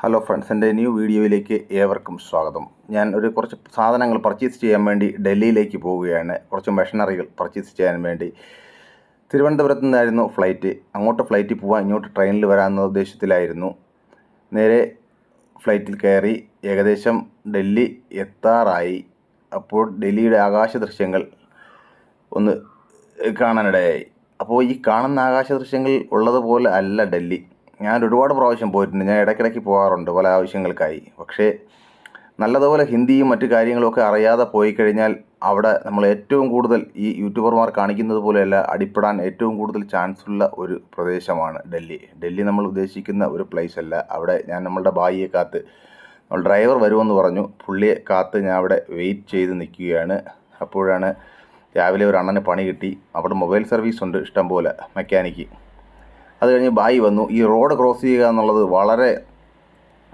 Hello friends എന്റെ new വീഡിയോയിലേക്ക് ഏവർക്കും സ്വാഗതം. ഞാൻ ഒരു കുറച്ച് സാധനങ്ങൾ പർച്ചേസ് ചെയ്യാൻ വേണ്ടി ഡൽഹിയിലേക്ക് പോവുകയാണ്. കുറച്ച് മെഷീനറികൾ പർച്ചേസ് ചെയ്യാൻ വേണ്ടി. തിരുവനന്തപുരത്ത് നിന്നായിരുന്നു ഫ്ലൈറ്റ് അങ്ങോട്ട് ഫ്ലൈറ്റിൽ പോവാൻ ഇങ്ങോട്ട് ട്രെയിനിൽ വരാമെന്ന ഉദ്ദേശത്തിലായിരുന്നു. നേരെ ഫ്ലൈറ്റിൽ കയറി ഏകദേശം ഡൽഹി എത്താറായി. അപ്പോൾ ഡൽഹിയുടെ ആകാശ ദൃശ്യങ്ങൾ ഒന്ന് കാണാനിടയായി. അപ്പോൾ ഈ കാണുന്ന ആകാശ ദൃശ്യങ്ങൾ ഉള്ളതുപോലെ അല്ല ഡൽഹി. ഞാൻ ഒരുപാട് പ്രാവശ്യം പോയിട്ടുണ്ട്. ഞാൻ ഇടയ്ക്കിടയ്ക്ക് പോകാറുണ്ട് പല ആവശ്യങ്ങൾക്കായി. പക്ഷേ നല്ലതുപോലെ ഹിന്ദിയും മറ്റു കാര്യങ്ങളൊക്കെ അറിയാതെ പോയി കഴിഞ്ഞാൽ അവിടെ നമ്മൾ ഏറ്റവും കൂടുതൽ ഈ യൂട്യൂബർമാർ കാണിക്കുന്നത് പോലെയല്ല അടിപ്പെടാൻ ഏറ്റവും കൂടുതൽ ചാൻസ് ഉള്ള ഒരു പ്രദേശമാണ് ഡൽഹി. ഡൽഹി നമ്മൾ ഉദ്ദേശിക്കുന്ന ഒരു പ്ലേസ് അല്ല. അവിടെ ഞാൻ നമ്മളുടെ ഭാര്യയെ കാത്ത് നമ്മൾ ഡ്രൈവർ വരുമെന്ന് പറഞ്ഞു. പുള്ളിയെ കാത്ത് ഞാൻ അവിടെ വെയിറ്റ് ചെയ്ത് നിൽക്കുകയാണ്. അപ്പോഴാണ് രാവിലെ ഒരു അണ്ണന് പണി കിട്ടി. അവിടെ മൊബൈൽ സർവീസ് ഉണ്ട് ഇഷ്ടംപോലെ മെക്കാനിക്ക് അത് കഴിഞ്ഞ് ബായി വന്നു. ഈ റോഡ് ക്രോസ് ചെയ്യുക എന്നുള്ളത് വളരെ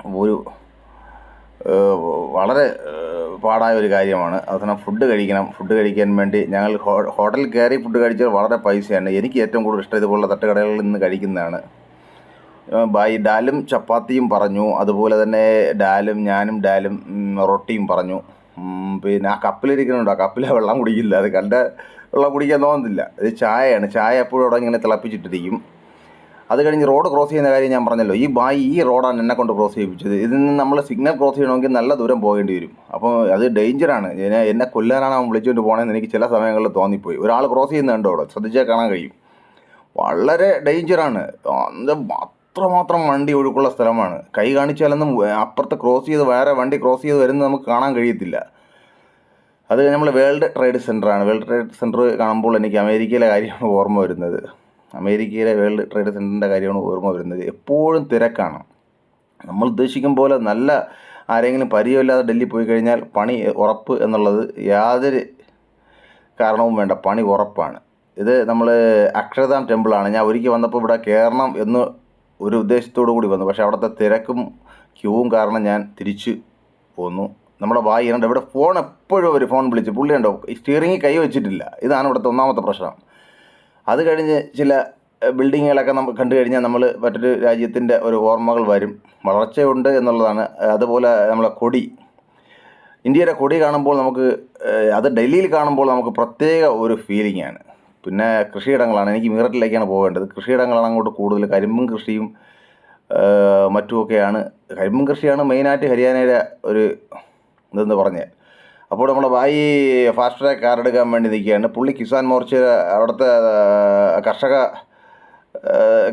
ഒരു വളരെ പാടായ ഒരു കാര്യമാണ്. അവസാനം ഫുഡ് കഴിക്കണം. ഫുഡ് കഴിക്കാൻ വേണ്ടി ഞങ്ങൾ ഹോട്ടലിൽ കയറി ഫുഡ് കഴിച്ചാൽ വളരെ പൈസയാണ്. എനിക്ക് ഏറ്റവും കൂടുതൽ ഇഷ്ടം ഇതുപോലുള്ള തട്ടുകടകളിൽ നിന്ന് കഴിക്കുന്നതാണ്. ബായി ഡാലും ചപ്പാത്തിയും പറഞ്ഞു. അതുപോലെ തന്നെ ഡാലും ഞാനും ഡാലും റൊട്ടിയും പറഞ്ഞു. പിന്നെ ആ കപ്പിലിരിക്കുന്നുണ്ട്. ആ കപ്പിലെ വെള്ളം കുടിക്കില്ല. അത് കണ്ട വെള്ളം കുടിക്കാൻ തോന്നുന്നില്ല ഇത് ചായയാണ്. ചായ എപ്പോഴും അവിടെ ഇങ്ങനെ തിളപ്പിച്ചിട്ടിരിക്കും. അത് കഴിഞ്ഞ് റോഡ് ക്രോസ് ചെയ്യുന്ന കാര്യം ഞാൻ പറഞ്ഞല്ലോ. ഈ ബായി ഈ റോഡാണ് എന്നെ കൊണ്ട് ക്രോസ് ചെയ്യിപ്പിച്ചത്. ഇതിൽ നിന്ന് നമ്മൾ സിഗ്നൽ ക്രോസ് ചെയ്യണമെങ്കിൽ നല്ല ദൂരം പോകേണ്ടി വരും. അപ്പോൾ അത് ഡേഞ്ചറാണ് എന്നെ എന്നെ കൊല്ലാനാണ് അവൻ വിളിച്ചുകൊണ്ട് പോകണമെന്ന് എനിക്ക് ചില സമയങ്ങളിൽ തോന്നിപ്പോയി. ഒരാൾ ക്രോസ് ചെയ്യുന്നുണ്ട് അവിടെ? ശ്രദ്ധിച്ചാൽ കാണാൻ കഴിയും. വളരെ ഡേഞ്ചറാണ് അത് അത്രമാത്രം വണ്ടി ഒഴുക്കുള്ള സ്ഥലമാണ്. കൈ കാണിച്ചാലൊന്നും അപ്പുറത്ത് ക്രോസ് ചെയ്ത് വേറെ വണ്ടി ക്രോസ് ചെയ്ത് വരുന്ന നമുക്ക് കാണാൻ കഴിയത്തില്ല. അത് നമ്മൾ വേൾഡ് ട്രേഡ് സെന്ററാണ് വേൾഡ് ട്രേഡ് സെന്റർ കാണുമ്പോൾ എനിക്ക് അമേരിക്കയിലെ കാര്യമാണ് ഓർമ്മ വരുന്നത്. അമേരിക്കയിലെ വേൾഡ് ട്രേഡ് സെന്ററിന്റെ കാര്യമാണ് ഓർമ്മ വരുന്നത്. എപ്പോഴും തിരക്കാണ്. നമ്മൾ ഉദ്ദേശിക്കും പോലെ നല്ല ആരെങ്കിലും പരിചയമില്ലാതെ ഡൽഹി പോയി കഴിഞ്ഞാൽ പണി ഉറപ്പ് എന്നുള്ളത് യാതൊരു കാരണവും വേണ്ട. പണി ഉറപ്പാണ്. ഇത് നമ്മൾ അക്ഷരധാം ടെമ്പിളാണ്. ഞാൻ ഒരുക്കി വന്നപ്പോൾ ഇവിടെ കയറണം എന്ന് ഒരു ഉദ്ദേശത്തോടു കൂടി വന്നു. പക്ഷേ അവിടുത്തെ തിരക്കും ക്യൂവും കാരണം ഞാൻ തിരിച്ചു പോന്നു. നമ്മുടെ വായി ഇവിടെ ഫോൺ എപ്പോഴും ഒരു ഫോൺ വിളിച്ച് പുള്ളിയുണ്ടോ ഉണ്ടോ? കൈ വെച്ചിട്ടില്ല. ഇതാണ് ഇവിടുത്തെ ഒന്നാമത്തെ പ്രശ്നം. അത് കഴിഞ്ഞ് ചില ബിൽഡിങ്ങുകളൊക്കെ നമുക്ക് കണ്ടു കഴിഞ്ഞാൽ നമ്മൾ മറ്റൊരു രാജ്യത്തിന്റെ ഒരു ഓർമ്മകൾ വരും. വളർച്ചയുണ്ട് എന്നുള്ളതാണ്. അതുപോലെ നമ്മളെ കൊടി. ഇന്ത്യയുടെ കൊടി കാണുമ്പോൾ നമുക്ക് അത് ഡൽഹിയിൽ കാണുമ്പോൾ നമുക്ക് പ്രത്യേക ഒരു ഫീലിംഗ് ആണ്. പിന്നെ കൃഷിയിടങ്ങളാണ്. എനിക്ക് മീററ്റിലേക്കാണ് പോകേണ്ടത് കൃഷിയിടങ്ങളാണ് അങ്ങോട്ട് കൂടുതൽ. കരിമ്പും കൃഷിയും മറ്റുമൊക്കെയാണ്. കരിമ്പും കൃഷിയാണ് മെയിനായിട്ട് ഹരിയാനയുടെ ഒരു ഇതെന്ന് പറഞ്ഞത് അപ്പോൾ നമ്മുടെ വായി ഫാസ്റ്റ് ട്രാക്ക് കാർ എടുക്കാൻ വേണ്ടി നിൽക്കുകയാണ്. പുള്ളി കിസാൻ മോർച്ച അവിടുത്തെ കർഷക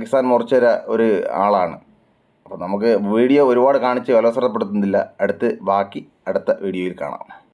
കിസാൻ മോർച്ചര ഒരു ആളാണ്. അപ്പോൾ നമുക്ക് വീഡിയോ ഒരുപാട് കാണിച്ച് അലോസരപ്പെടുത്തുന്നില്ല. അടുത്ത് ബാക്കി അടുത്ത വീഡിയോയിൽ കാണാം.